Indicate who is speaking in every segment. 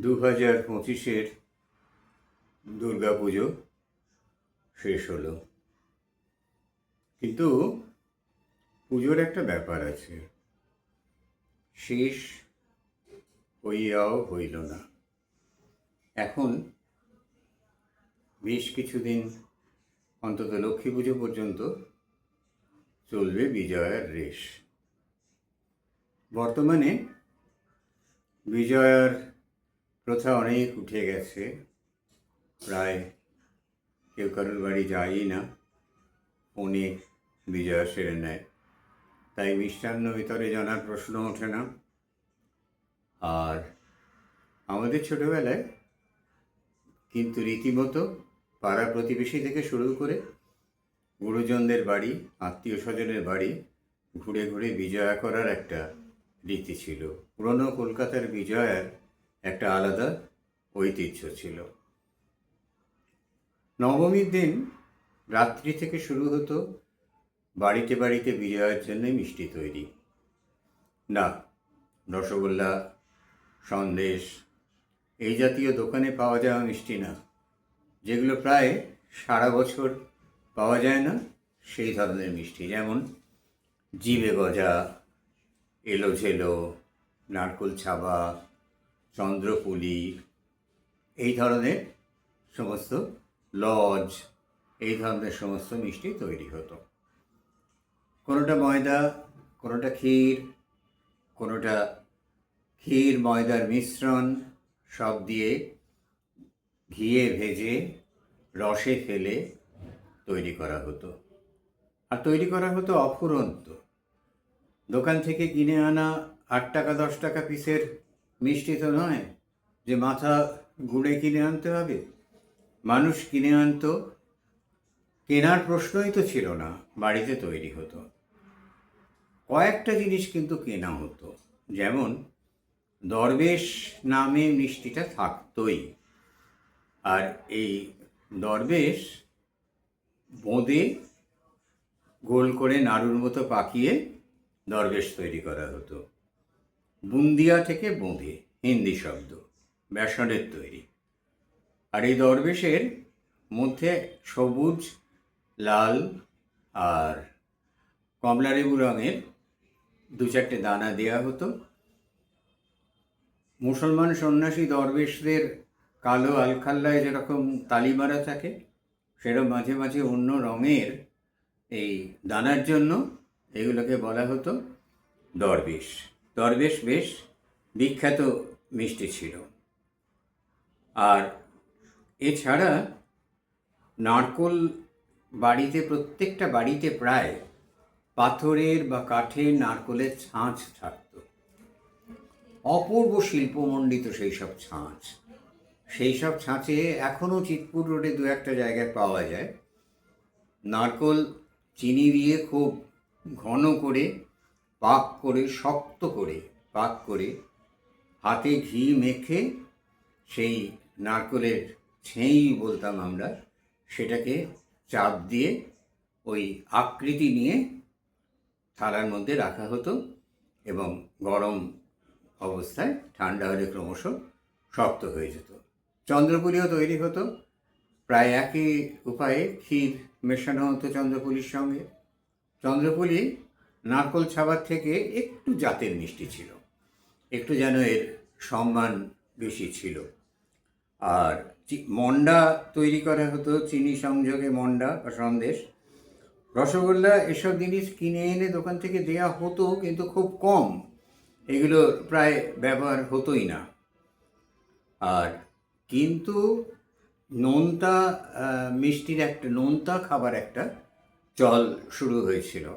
Speaker 1: দু হাজার পঁচিশের দুর্গা পুজো শেষ হলো। কিন্তু পুজোর একটা ব্যাপার আছে। শেষ হইয়াও হইল না। এখন বেশ কিছুদিন অন্তত লক্ষ্মী পুজো পর্যন্ত চলবে বিজয়ার রেশ। বর্তমানে বিজয়ার প্রথা অনেক উঠে গেছে। প্রায় কেউ কারোর বাড়ি যায়ই না। ফোনে বিজয়া সেরে নেয় তাই মিষ্টান্ন ভিতরে জানার প্রশ্ন ওঠে না। আর আমাদের ছোটোবেলায় কিন্তু রীতিমতো পাড়া প্রতিবেশী থেকে শুরু করে গুরুজনদের বাড়ি আত্মীয় স্বজনের বাড়ি ঘুরে ঘুরে বিজয়া করার একটা রীতি ছিল। পুরনো কলকাতার বিজয়ার একটা আলাদা ঐতিহ্য ছিল। নবমীর দিন রাত্রি থেকে শুরু হতো বাড়িতে বাড়িতে বিজয়ের জন্য মিষ্টি তৈরি। না, রসগোল্লা, সন্দেশ, এই জাতীয় দোকানে পাওয়া যাওয়া মিষ্টি না। যেগুলো প্রায় সারা বছর পাওয়া যায় না, সেই ধরনের মিষ্টি যেমন জিবে গজা এলো ঝেলো নারকোল ছাবা চন্দ্রপুলি, এই ধরনের সমস্ত লজ, এই ধরনের সমস্ত মিষ্টি তৈরি হতো। কোনোটা ময়দা, কোনোটা ক্ষীর কোনোটা ক্ষীর ময়দার মিশ্রণ, সব দিয়ে ঘিয়ে ভেজে রসে ফেলে তৈরি করা হতো। আর তৈরি করা হতো অফুরন্ত। দোকান থেকে কিনে আনা আট টাকা, দশ টাকা পিসের মিষ্টি তো নয় যে মাথা গুঁড়ে কিনে আনতে হবে। মানুষ কিনে আনতো, কেনার প্রশ্নই তো ছিল না, বাড়িতে তৈরি হতো। কয়েকটা জিনিস কিন্তু কেনা হতো, যেমন দরবেশ নামে মিষ্টিটা থাকতই। আর এই দরবেশ বোঁদে গোল করে নাড়ুর মতো পাকিয়ে দরবেশ তৈরি করা হতো। বুন্দিয়া থেকে বোঁদে হিন্দি শব্দ বেসনের তৈরি। আর এই দরবেশের মধ্যে সবুজ, লাল আর কমলালেবু রঙের দু চারটে দানা দেওয়া হতো। মুসলমান সন্ন্যাসী দরবেশদের কালো আলখাল্লায় যেরকম তালি মারা থাকে, সেরকম মাঝে মাঝে অন্য রঙের এই দানার জন্য এগুলোকে বলা হতো দরবেশ। দরবেশ বেশ বিখ্যাত মিষ্টি ছিল। আর এছাড়া নারকোল বাড়িতে, প্রত্যেকটা বাড়িতে প্রায় পাথরের বা কাঠের নারকোলের ছাঁচ থাকতো। অপূর্ব শিল্পমণ্ডিত সেই সব ছাঁচ। সেই সব ছাঁচে এখনও চিতপুর রোডে দু একটা জায়গায় পাওয়া যায়। নারকোল চিনি দিয়ে খুব ঘন করে, পাক করে, শক্ত করে, পাক করে হাতে ঘি মেখে সেই নারকোলের ছেঁই বলতাম আমরা, সেটাকে চাপ দিয়ে ওই আকৃতি নিয়ে থালার মধ্যে রাখা হতো এবং গরম অবস্থায় ঠান্ডা হলে ক্রমশ শক্ত হয়ে যেত। চন্দ্রপুলিও তৈরি হতো। প্রায় একই উপায়ে ক্ষীর মেশানো হতো চন্দ্রপুলির সঙ্গে। চন্দ্রপুলি নারকোল ছাবার থেকে একটু জাতের মিষ্টি ছিল। একটু যেন এর সম্মান বেশি ছিল। আর মন্ডা তৈরি করা হতো, চিনি সংযোগে মন্ডা বা সন্দেশ। রসগোল্লা এসব জিনিস কিনে এনে দোকান থেকে দেয়া হতো, কিন্তু খুব কম। এগুলো প্রায় ব্যবহার হতোই না। আর কিন্তু নোনতা মিষ্টির একটা, নোনতা খাবার একটা চল শুরু হয়েছিল।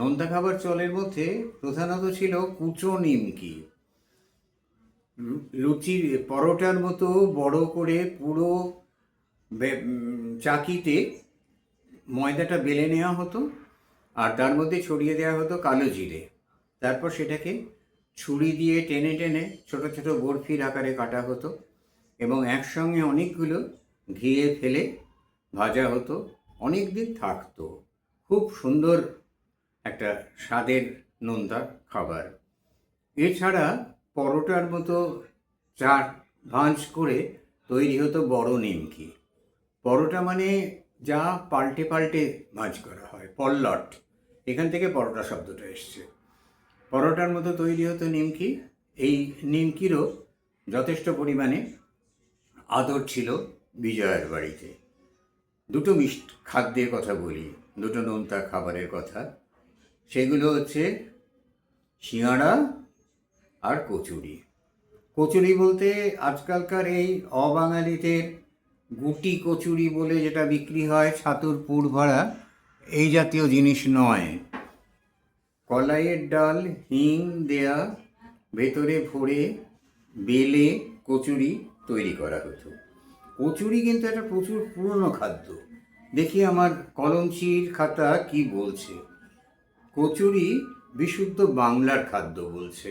Speaker 1: নোনতা খাবার চলের মধ্যে প্রধানত ছিল কুচো নিমকি। লুচির পরোটার মতো বড় করে পুরো চাকিতে ময়দাটা বেলে নেওয়া হতো আর তার মধ্যে ছড়িয়ে দেওয়া হতো কালো জিরে। তারপর সেটাকে ছুরি দিয়ে টেনে টেনে ছোট ছোট বরফির আকারে কাটা হতো এবং একসঙ্গে অনেকগুলো ঘিয়ে ফেলে ভাজা হতো। অনেক দিন থাকতো। খুব সুন্দর একটা স্বাদের নোনতা খাবার। এছাড়া পরোটার মতো চাট ভাঁজ করে তৈরি হতো বড় নিমকি। পরোটা মানে যা পাল্টে পাল্টে ভাঁজ করা হয় পল্লট এখান থেকে পরোটা শব্দটা এসছে। পরোটার মতো তৈরি হতো নিমকি। এই নিমকিরও যথেষ্ট পরিমাণে আদর ছিল বিজয়ের বাড়িতে। দুটো মিষ্ট খাদ্যের কথা বলি, দুটো নোনতা খাবারের কথা। সেগুলো হচ্ছে সিঙাড়া আর কচুরি। কচুরি বলতে আজকালকার এই অবাঙালিদের গুটি কচুরি বলে যেটা বিক্রি হয় ছাতুর পুর ভরা এই জাতীয় জিনিস নয়। কলাইয়ের ডাল, হিং দেয়া, ভেতরে ভরে বেলে কচুরি তৈরি করা হতো। কচুরি কিন্তু একটা প্রচুর পুরনো খাদ্য। দেখি আমার কলমচির খাতা কি বলছে। কচুরি বিশুদ্ধ বাংলার খাদ্য বলছে।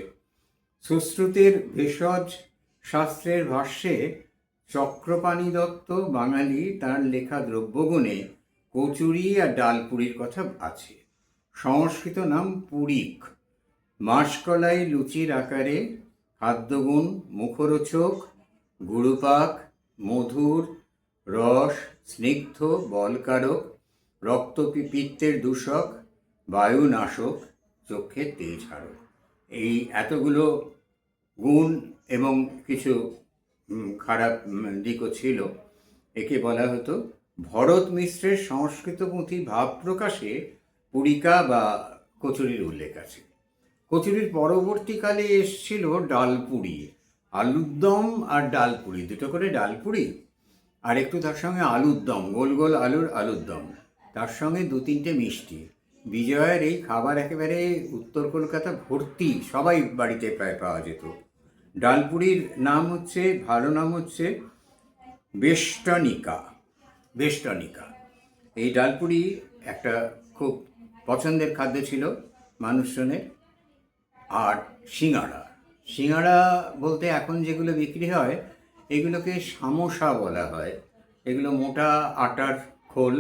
Speaker 1: সুশ্রুতের ভেষজ শাস্ত্রের ভাষ্যে চক্রপাণি দত্ত বাঙালি তার লেখা দ্রব্যগুণে কচুরি আর ডালপুরির কথা আছে। সংস্কৃত নাম পুরিক মাসকলাই লুচির আকারে খাদ্যগুণ, মুখরোচক গুরুপাক মধুর, রস, স্নিগ্ধ, বলকারক, রক্তপিপিত্তের দূষক বায়ুনাশক চোখে তেজ হারক এই এতগুলো গুণ এবং কিছু খারাপ দিকও ছিল। একে বলা হতো ভরত মিশ্রের সংস্কৃত পুঁথি ভাব প্রকাশে পুরিকা বা কচুরির উল্লেখ আছে। কচুরির পরবর্তীকালে এসছিল ডালপুরি আলুর দম আর ডালপুরি, দুটো করে ডালপুরি। আর একটু তার সঙ্গে আলুর দম গোল গোল আলুর আলুর দম তার সঙ্গে দু তিনটে মিষ্টি। বিজয়ের এই খাবার একেবারে উত্তর কলকাতা ভর্তি, সবাই বাড়িতে প্রায় পাওয়া যেত। ডালপুরির নাম হচ্ছে, ভালো নাম হচ্ছে বেষ্টনিকা বেষ্টনিকা। এই ডালপুরি একটা খুব পছন্দের খাদ্য ছিল মানুষজনের, আর সিঙাড়া সিঙাড়া বলতে এখন যেগুলো বিক্রি হয়, এগুলোকে সামোসা বলা হয়। এগুলো মোটা আটার খোল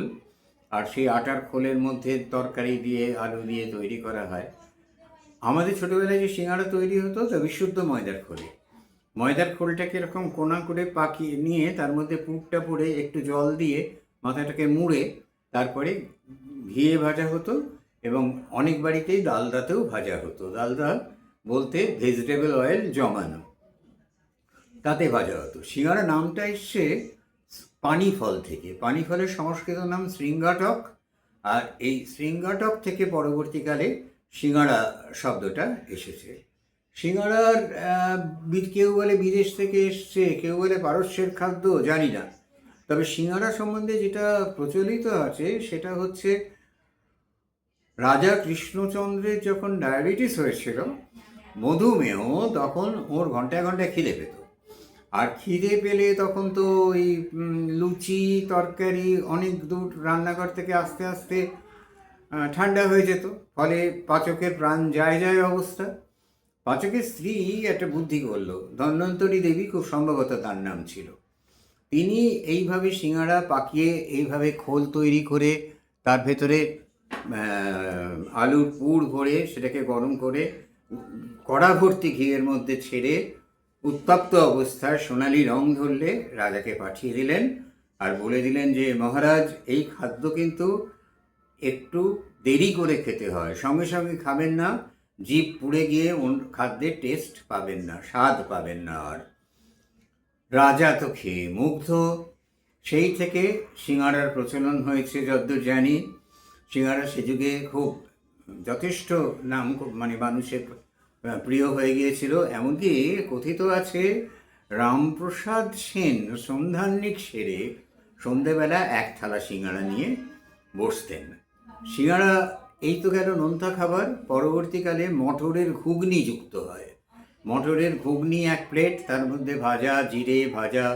Speaker 1: আর সেই আটার খোলের মধ্যে তরকারি দিয়ে আলু দিয়ে তৈরি করা হয়। আমাদের ছোটোবেলায় যে সিঙাড়া তৈরি হতো, তা বিশুদ্ধ ময়দার খোলে। ময়দার খোলটাকে এরকম কোনা করে পাকিয়ে নিয়ে তার মধ্যে পুরটা পরে একটু জল দিয়ে মাথাটাকে মুড়ে তারপরে ঘিয়ে ভাজা হতো এবং অনেক বাড়িতেই ডালদাতেও ভাজা হতো। ডালদা বলতে ভেজিটেবল অয়েল জমানো। তাতে ভাজা হতো। সিঙ্গারা নামটা এসছে পানি ফল থেকে। পানিফলের সংস্কৃত নাম শৃঙ্গাটক। আর এই শৃঙ্গাটক থেকে পরবর্তীকালে সিঙ্গারা শব্দটা এসেছে। সিঙ্গারার আহ, কেউ বলে বিদেশ থেকে এসছে কেউ বলে পারস্যের খাদ্য জানি না। তবে সিঙ্গারা সম্বন্ধে যেটা প্রচলিত আছে সেটা হচ্ছে রাজা কৃষ্ণচন্দ্রের যখন ডায়াবেটিস হয়েছিল মধুমেহ তখন ওর ঘন্টায় ঘন্টায় খিদে পেত। আর খিদে পেলে তখন তো ওই লুচি, তরকারি, অনেক দূর রান্নাঘর থেকে আস্তে আস্তে ঠান্ডা হয়ে যেত। ফলে পাচকের প্রাণ যায় যায় অবস্থা। পাচকের স্ত্রী একটা বুদ্ধি করল। ধন্বন্তরী দেবী খুব সম্ভবত তার নাম ছিল। তিনি এইভাবে সিঙ্গাড়া পাকিয়ে এইভাবে খোল তৈরি করে তার ভেতরে আলুর পুর ভরে সেটাকে গরম করে, কড়া ভর্তি ঘিয়ের মধ্যে ছেড়ে উত্তপ্ত অবস্থায় সোনালি রং ধরলে রাজাকে পাঠিয়ে দিলেন আর বলে দিলেন যে, মহারাজ, এই খাদ্য কিন্তু একটু দেরি করে খেতে হয়। সঙ্গে সঙ্গে খাবেন না। জিভ পুড়ে গিয়ে খাদ্যের টেস্ট পাবেন না, স্বাদ পাবেন না আর। রাজা তো খেয়ে মুগ্ধ। সেই থেকে সিঙ্গারার প্রচলন হয়েছে যদ্দূর জানি। সিঙ্গারা সে যুগে খুব যথেষ্ট নাম মানে মানুষের প্রিয় হয়ে গিয়েছিল। এমনকি কথিত আছে, রামপ্রসাদ সেন সন্ধ্যান্নিক সেরে সন্ধেবেলা এক থালা সিঙ্গারা নিয়ে বসতেন। সিঙ্গারা এই তো গেল নোনতা খাবার, পরবর্তীকালে মটরের ঘুগনি যুক্ত হয়। মটরের ঘুগনি এক প্লেট, তার মধ্যে ভাজা, জিরে, ভাজা,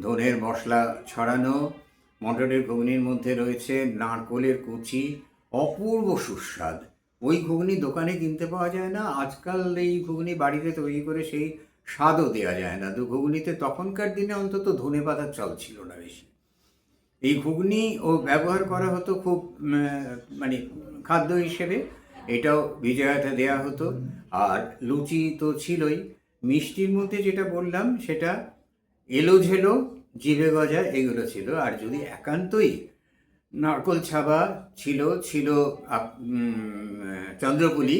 Speaker 1: ধনের মশলা ছড়ানো, মটরের ঘুগনির মধ্যে রয়েছে নারকোলের কুচি, অপূর্ব সুস্বাদ। ওই ঘুগনি দোকানে কিনতে পাওয়া যায় না। আজকাল এই ঘুগনি বাড়িতে তৈরি করে সেই স্বাদও দেওয়া যায় না। তো ঘুগনিতে তখনকার দিনে অন্তত ধনে পাতার চল ছিল না বেশি। এই ঘুগনি ও ব্যবহার করা হতো খুব মানে খাদ্য হিসেবে। এটাও বিজয়াতে দেয়া হতো। আর লুচি তো ছিলই। মিষ্টির মধ্যে যেটা বললাম, সেটা এলোঝেলো, জিভে গজা, এগুলো ছিল। আর যদি একান্তই নারকোল ছাবা ছিল ছিল চন্দ্রপুলি,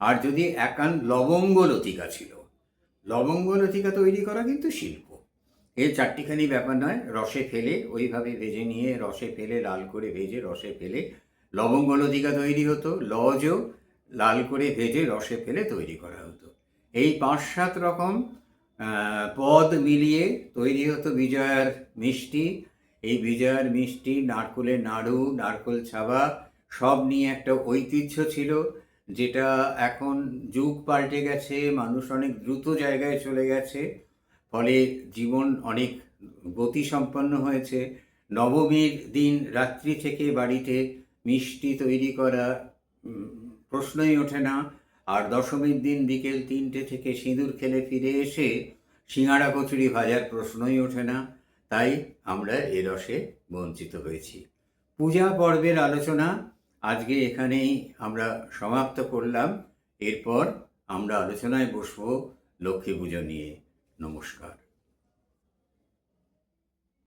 Speaker 1: আর যদি একান লবঙ্গ লতিকা ছিল। লবঙ্গ লতিকা তৈরি করা কিন্তু শিল্প। এর চারটিখানি ব্যাপার নয়, রসে ফেলে, ওইভাবে ভেজে নিয়ে রসে ফেলে, লাল করে ভেজে রসে ফেলে লবঙ্গ লতিকা তৈরি হতো, লজও লাল করে ভেজে রসে ফেলে তৈরি করা হতো। এই পাঁচ সাত রকম পদ মিলিয়ে তৈরি হতো বিজয়ার মিষ্টি এই বিজয়ার মিষ্টি, নারকোলের নাড়ু, নারকোল ছাবা, সব নিয়ে একটা ঐতিহ্য ছিল, যেটা এখন যুগ পাল্টে গেছে, মানুষ অনেক দ্রুত জায়গায় চলে গেছে, ফলে জীবন অনেক গতিসম্পন্ন হয়েছে। নবমীর দিন রাত্রি থেকে বাড়িতে মিষ্টি তৈরি করা প্রশ্নই ওঠে না। আর দশমীর দিন বিকেল তিনটে থেকে সিঁদুর খেলে ফিরে এসে সিঙাড়া কচুরি ভাজার প্রশ্নই ওঠে না। তাই আমরা এ রসে বঞ্চিত হয়েছি। পূজা পর্বের আলোচনা আজকে এখানেই আমরা সমাপ্ত করলাম। এরপর আমরা আলোচনায় বসবো লক্ষ্মী পুজো নিয়ে। নমস্কার।